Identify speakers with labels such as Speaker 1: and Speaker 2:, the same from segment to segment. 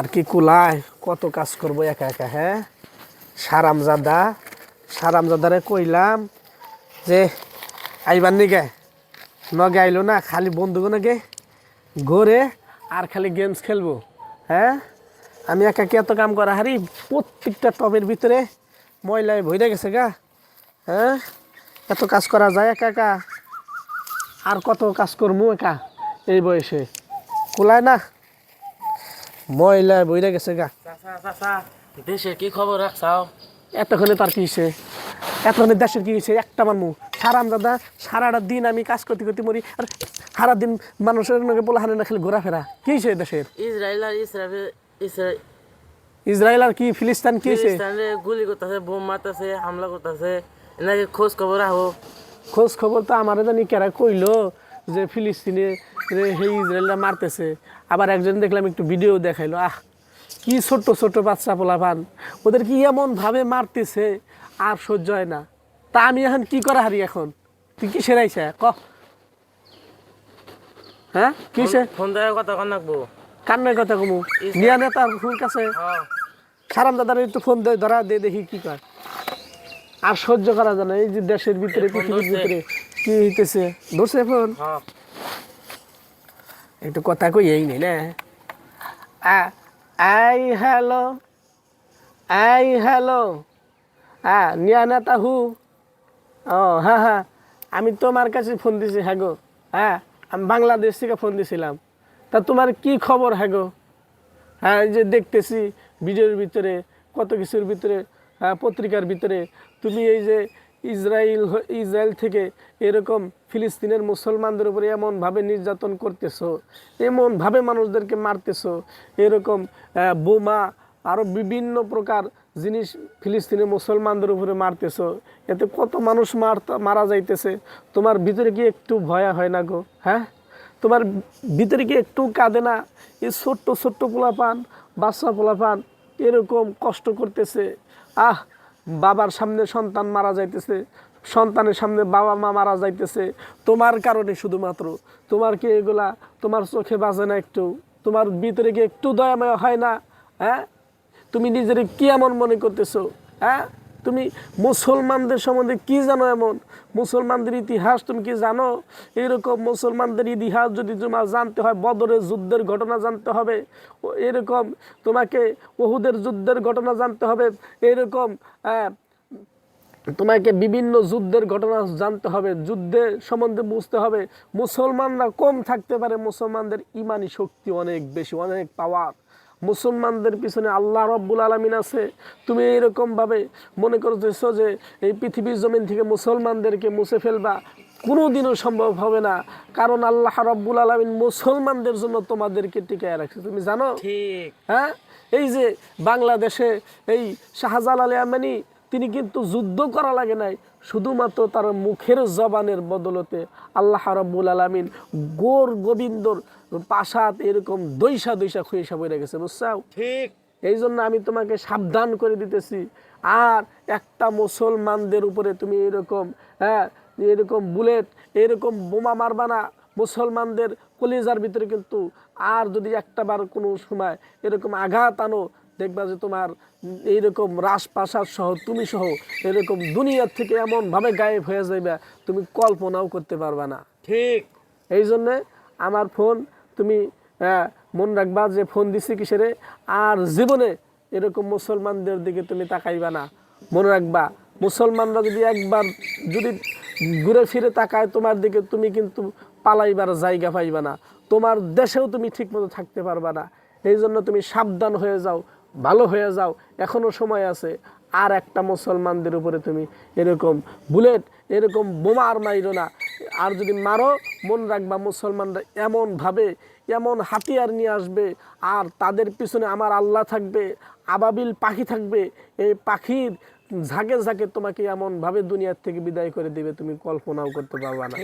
Speaker 1: আর কি কুলায়? কত কাজ করব একা একা হ্যাঁ? সারামজাদা, সারামজাদারে কইলাম যে, আইবার নিগে, নগে আইলো না, খালি বন্ধুগুলোকে ঘরে আর খালি গেমস খেলব হ্যাঁ? আমি একা কি এত কাম করা? হারি প্রত্যেকটা টবের ভিতরে ময়লায় ভরে গেছে গা হ্যাঁ? এত কাজ করা যায় একা একা? আর কত কাজ করব একা এই বয়সে? কুলায় না ময়লায় বইরে গেছে গা।
Speaker 2: দেশের কি খবর রাখছাও
Speaker 1: এতক্ষণে তার কি হয়েছে এতক্ষণে দেশের কি হয়েছে একটা মানু সারাম দাদা সারাটা দিন আমি কাজ করতে করতে মরি আর সারা দিন মানুষের নাকি বলে হানে না খালি ঘোরাফেরা। কি হয়েছে দেশের?
Speaker 2: ইসরায়েল আর ইসরায়েল ইসরায়েল
Speaker 1: আর কি? ফিলিস্তান কি হয়েছে
Speaker 2: গুলি করতেছে বোম মারতেছে হামলা করতেছে। এনাকে খোঁজ খবর রাখো?
Speaker 1: খোঁজ খবর তো আমার জানি কেরা কইলো। যে ফিলিস্তিনে সেই ইসরায়েলরা মারতেছে। আবার একজন দেখলাম একটু ভিডিও দেখাইলো আহ কি ছোট্ট ছোট্ট বাচ্চা পোলাপান। ওদের কি এমন ভাবে মারতেছে? আর সহ্য হয় না। তা আমি এখন কি করা হারি এখন? তুই কি সেরাইছে ক। হ্যাঁ? কিসে
Speaker 2: ফোন দেওয়ার কথা কন রাখব
Speaker 1: কান্নার কথা কমু। নিয়া নে তার ফোন কাছে।
Speaker 2: হ্যাঁ।
Speaker 1: সারাম দাদার একটু ফোন ধরা দে দেখি কি কর আর সহ্য করা যায় না। এই যে দেশের ভিতরে পৃথিবীর ভিতরে। কি হইতেছে? ধরছে ফোন?
Speaker 2: হ্যাঁ।
Speaker 1: একটু কথা কই এই নেই না। আই হ্যালো আই হ্যালো। হ্যাঁ নিয়া না তাহু ও হ্যাঁ হ্যাঁ আমি তোমার কাছে ফোন দিছি হ্যাঁ গো। হ্যাঁ আমি বাংলাদেশ থেকে ফোন দিছিলাম। তা তোমার কি খবর হ্যাঁ গো? হ্যাঁ এই যে দেখতেছি ভিডিওর ভিতরে কত কিছুর ভিতরে হ্যাঁ, পত্রিকার ভিতরে। তুমি এই যে ইসরায়েল ইসরায়েল থেকে এরকম ফিলিস্তিনের মুসলমানদের উপরে এমনভাবে নির্যাতন করতেছো, এমনভাবে মানুষদেরকে মারতেছো, এরকম বোমা আরও বিভিন্ন প্রকার জিনিস ফিলিস্তিনের মুসলমানদের উপরে মারতেছ। এতে কত মানুষ মার মারা যাইতেছে। তোমার ভিতরে কি একটু ভয়া হয় না গো? হ্যাঁ? তোমার ভিতরে কি একটু কাঁদে না? এই ছোট্ট ছোট্ট পোলাপান, বাচ্চা পোলাপান এরকম কষ্ট করতেছে। আহ বাবার সামনে সন্তান মারা যাইতেছে, সন্তানের সামনে বাবা মা মারা যাইতেছে, তোমার কারণে শুধুমাত্র। তোমার কি এগুলা, তোমার চোখে বাজে না একটু? তোমার ভিতরে কি একটু দয়াময় হয় না? হ্যাঁ? তুমি নিজের কি এমন মনে করতেছো? হ্যাঁ? তুমি মুসলমানদের সম্বন্ধে কি জানো এমন? মুসলমানদের ইতিহাস তুমি কি জানো? এরকম মুসলমানদের ইতিহাস যদি তোমার জানতে হয়, বদরের যুদ্ধের ঘটনা জানতে হবে। এরকম তোমাকে ওহুদের যুদ্ধের ঘটনা জানতে হবে। এরকম তোমাকে বিভিন্ন যুদ্ধের ঘটনা জানতে হবে। যুদ্ধের সম্বন্ধে বুঝতে হবে। মুসলমানরা কম থাকতে পারে। মুসলমানদের ইমানি শক্তি অনেক বেশি, অনেক পাওয়ার মুসলমানদের পিছনে আল্লাহ রব্বুল আলমিন আছে। তুমি এইরকমভাবে মনে করতেছ যে এই পৃথিবীর জমিন থেকে মুসলমানদেরকে মুছে ফেলবা? কোনো দিনও সম্ভব হবে না। কারণ আল্লাহ রব্বুল আলমিন মুসলমানদের জন্য তোমাদেরকে টিকায় রাখছে। তুমি জানো? হ্যাঁ? এই যে বাংলাদেশে এই শাহজালাল আমিনী তিনি কিন্তু যুদ্ধ করা লাগে নাই। শুধুমাত্র তার মুখের জবানের বদলতে আল্লাহ রব্বুল আলমিন গোর গোবিন্দর পাশাত এরকম দৈশা দৈশা খুঁয়েসা বইরে গেছে বুঝছাও
Speaker 2: ঠিক।
Speaker 1: এই জন্য আমি তোমাকে সাবধান করে দিতেছি। আর একটা মুসলমানদের উপরে তুমি এরকম হ্যাঁ এরকম বুলেট এরকম বোমা মারবা না। মুসলমানদের কলিজার ভিতরে কিন্তু আর যদি একটা বার কোনো সময় এরকম আঘাত আনো দেখবা যে তোমার এইরকম রাসপ্রাসাদ সহ তুমি সহ এরকম দুনিয়ার থেকে এমনভাবে গায়েব হয়ে যাইবা তুমি কল্পনাও করতে পারবা না।
Speaker 2: ঠিক।
Speaker 1: এই জন্যে আমার ফোন তুমি মন রাখবা যে ফোন দিছি কিসেরে আর জীবনে এরকম মুসলমানদের দিকে তুমি তাকাইবা না। মনে রাখবা মুসলমানরা যদি একবার যদি ঘুরে ফিরে তাকায় তোমার দিকে তুমি কিন্তু পালাইবার জায়গা পাইবা না। তোমার দেশেও তুমি ঠিকমতো থাকতে পারবা না। এই জন্য তুমি সাবধান হয়ে যাও ভালো হয়ে যাও এখনও সময় আছে। আর একটা মুসলমানদের উপরে তুমি এরকম বুলেট এরকম বোমা আর মাইরো না। আর যদি মারো মন রাখবা মুসলমানরা এমনভাবে এমন হাতিয়ার নিয়ে আসবে। আর তাদের পিছনে আমার আল্লাহ থাকবে আবাবিল পাখি থাকবে। এই পাখির ঝাঁকে ঝাঁকে তোমাকে এমনভাবে দুনিয়ার থেকে বিদায় করে দিবে তুমি কল্পনাও করতে পারবা না।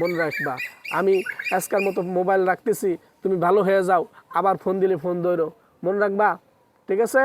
Speaker 1: মনে রাখবা আমি আজকাল মতো মোবাইল রাখতেছি তুমি ভালো হয়ে যাও আবার ফোন দিলে ফোন ধরো। মনে রাখবা ঠিক আছে?